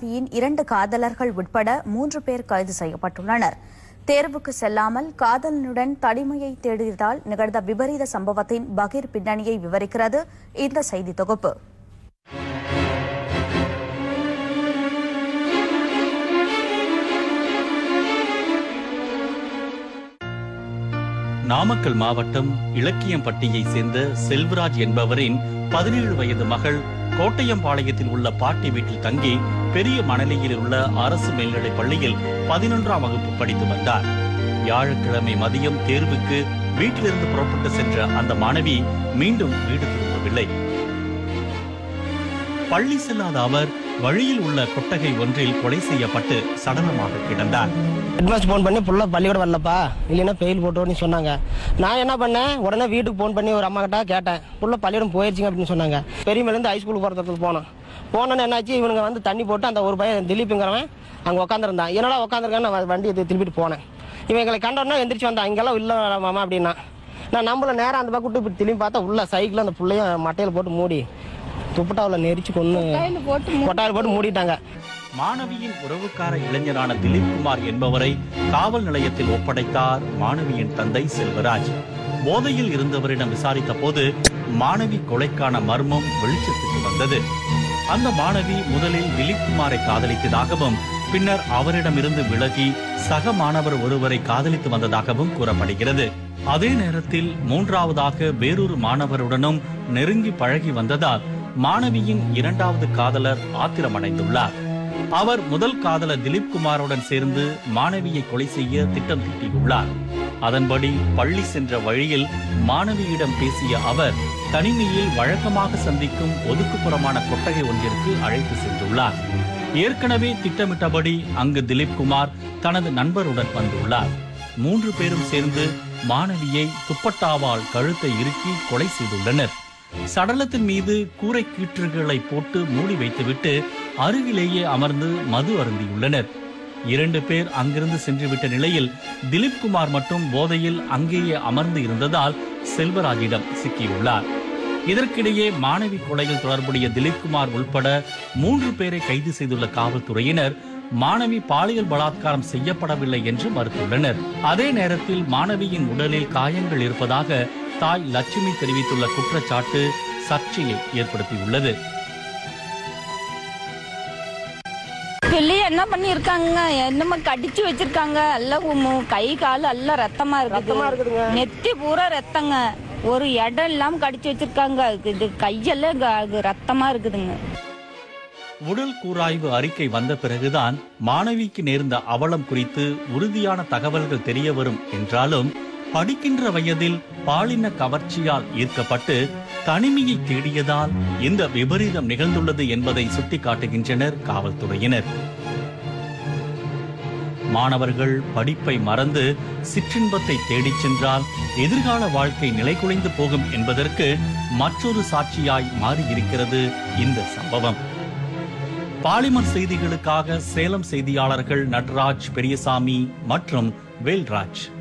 பியின் இரண்டு காதலர்கள் உட்பட மூன்று பேர் கைது செய்யப்பட்டுள்ளனர். தேர்வுக்கு செல்லாமல் காதலனுடன் தனிமையை தேடியதால் நிகழ்ந்த விபரீத சம்பவத்தின் பகீர் பின்னணியை விவரிக்கிறது இந்த செய்தி தொகுப்பு. நாமக்கல் மாவட்டம் இலக்கியம்பட்டியை சேர்ந்த செல்வராஜ் என்பவரின் பதினேழு வயது மகள் கோட்டையம்பாளையத்தில் உள்ள பாட்டி வீட்டில் தங்கி பெரிய மணலியில் உள்ள அரசு மேல்நிலைப் பள்ளியில் பதினொன்றாம் வகுப்பு படித்து வந்தார். வியாழக்கிழமை மதியம் தேர்வுக்கு வீட்டிலிருந்து புறப்பட்டு சென்ற அந்த மாணவி மீண்டும் வீடு திரும்பவில்லை. பள்ளி செல்லாத அவர் வழியில் உள்ள கொட்டகை ஒன்றில் கொலை செய்யப்பட்டு சடலமாக கிடந்தார். ஹெட்மாஸ்டர் ஃபோன் பண்ணி ஃபுல்லாக பள்ளிக்கூட வரலப்பா. இல்லைன்னா ஃபெயில் போட்டோன்னு சொன்னாங்க. நான் என்ன பண்ணேன்? உடனே வீட்டுக்கு ஃபோன் பண்ணி ஒரு அம்மா கிட்ட கேட்டேன். புள்ள பள்ளிக்கூடம் போயிடுச்சுங்க அப்படின்னு சொன்னாங்க. பெரியமேலேருந்து ஹைஸ்கூலுக்கு போகிறதுக்கு போனோம் போனோன்னு என்னாச்சு? இவனுங்க வந்து தண்ணி போட்டு அந்த ஒரு பையன் திலீப்புங்கிறவன் அங்கே உட்காந்துருந்தான் என்னடா உட்காந்துருக்கான்னு நான் வண்டி திருப்பிட்டு போனேன். இவன் எங்களை கண்டோன்னா எந்திரிச்சு வந்தான். இங்கெல்லாம் இல்லை மாமா அப்படின்னா. நான் நம்மள நேரம் அந்த பக்கம் விட்டு இப்படி திரும்பி பார்த்தா உள்ள சைக்கிள் அந்த பிள்ளையும் மட்டையில் போட்டு மூடி. துப்பட்டாவில் நெரிச்சு கொண்டு கொட்டாயில் போட்டு மூடிட்டாங்க. மாணவியின் உறவுக்கார இளைஞரான திலீப் குமார் என்பவரை காவல் நிலையத்தில் ஒப்படைத்தார் மாணவியின் தந்தை செல்வராஜ். போதையில் இருந்தவரிடம் விசாரித்த போது மாணவி கொலைக்கான மர்மம் வெளிச்சத்துக்கு வந்தது. அந்த மாணவி முதலில் திலீப் குமாரை காதலித்ததாகவும் பின்னர் அவரிடமிருந்து விலகி சக மாணவர் ஒருவரை காதலித்து வந்ததாகவும் கூறப்படுகிறது. அதே நேரத்தில் மூன்றாவதாக வேறொரு மாணவருடனும் நெருங்கி பழகி வந்ததால் மாணவியின் இரண்டாவது காதலர் ஆத்திரமடைந்துள்ளார். அவர் முதல் காதலர் திலீப் குமாருடன் சேர்ந்து மாணவியை கொலை செய்ய திட்டம் தீட்டியுள்ளார். அதன்படி பள்ளி சென்ற வழியில் மாணவியிடம் பேசிய அவர் தனிமையில் வழக்கமாக சந்திக்கும் ஒதுக்குப்புறமான கொட்டகை ஒன்றிற்கு அழைத்து சென்றுள்ளார். ஏற்கனவே திட்டமிட்டபடி அங்கு திலீப் குமார் தனது நண்பருடன் வந்துள்ளார். மூன்று பேரும் சேர்ந்து மாணவியை துப்பட்டாவால் கழுத்தை இறுக்கி கொலை செய்துள்ளனர். சடலத்தின் மீது கூரை கீற்றுகளை போட்டு மூடி வைத்துவிட்டு அருகிலேயே அமர்ந்து மது அருந்தியுள்ளனர். இரண்டு பேர் அங்கிருந்து சென்றுவிட்ட நிலையில் திலீப் குமார் மட்டும் போதையில் அங்கேயே அமர்ந்து இருந்ததால் செல்வராஜிடம் சிக்கியுள்ளார். இதற்கிடையே மாணவி கொலையில் தொடர்புடைய திலீப்குமார் உள்பட மூன்று பேரை கைது செய்துள்ள காவல்துறையினர் மாணவி பாலியல் பலாத்காரம் செய்யப்படவில்லை என்று மறுத்துள்ளனர். அதே நேரத்தில் மாணவியின் உடலில் காயங்கள் இருப்பதாக தாய் லட்சுமி தெரிவித்துள்ள குற்றச்சாட்டு சர்ச்சையை ஏற்படுத்தியுள்ளது. பிள்ளைய என்ன பண்ணிருக்காங்க என்னமோ கடிச்சு வச்சிருக்காங்க? எல்லாம் கை கால் எல்லாம் ரத்தமா ரத்தமா இருக்குது இருக்குதுங்க. நெத்தி பூரா ரத்தங்க. ஒரு இடம் இல்லாம கடிச்சு வச்சிருக்காங்க. இது கையெல்லாம் ரத்தமா இருக்குதுங்க. உடல் கூராய்வு அறிக்கை வந்த பிறகுதான் மாணவிக்கு நேர்ந்த அவலம் குறித்து உறுதியான தகவல்கள் தெரிய வரும் என்றாலும் படிக்கின்ற வயதில் பாலின கவர்ச்சியால் ஈர்க்கப்பட்டு தனிமையை தேடியதால் இந்த விபரீதம் நிகழ்ந்துள்ளது என்பதை சுட்டிக்காட்டுகின்றனர் காவல்துறையினர். மாணவர்கள் படிப்பை மறந்து சிற்றின்பத்தை தேடிச் சென்றால் எதிர்கால வாழ்க்கை நிலைகுலைந்து போகும் என்பதற்கு மற்றொரு சாட்சியாய் மாறியிருக்கிறது இந்த சம்பவம். பாலிமர் செய்திகளுக்காக சேலம் செய்தியாளர்கள் நட்ராஜ் பெரியசாமி மற்றும் வேல்ராஜ்.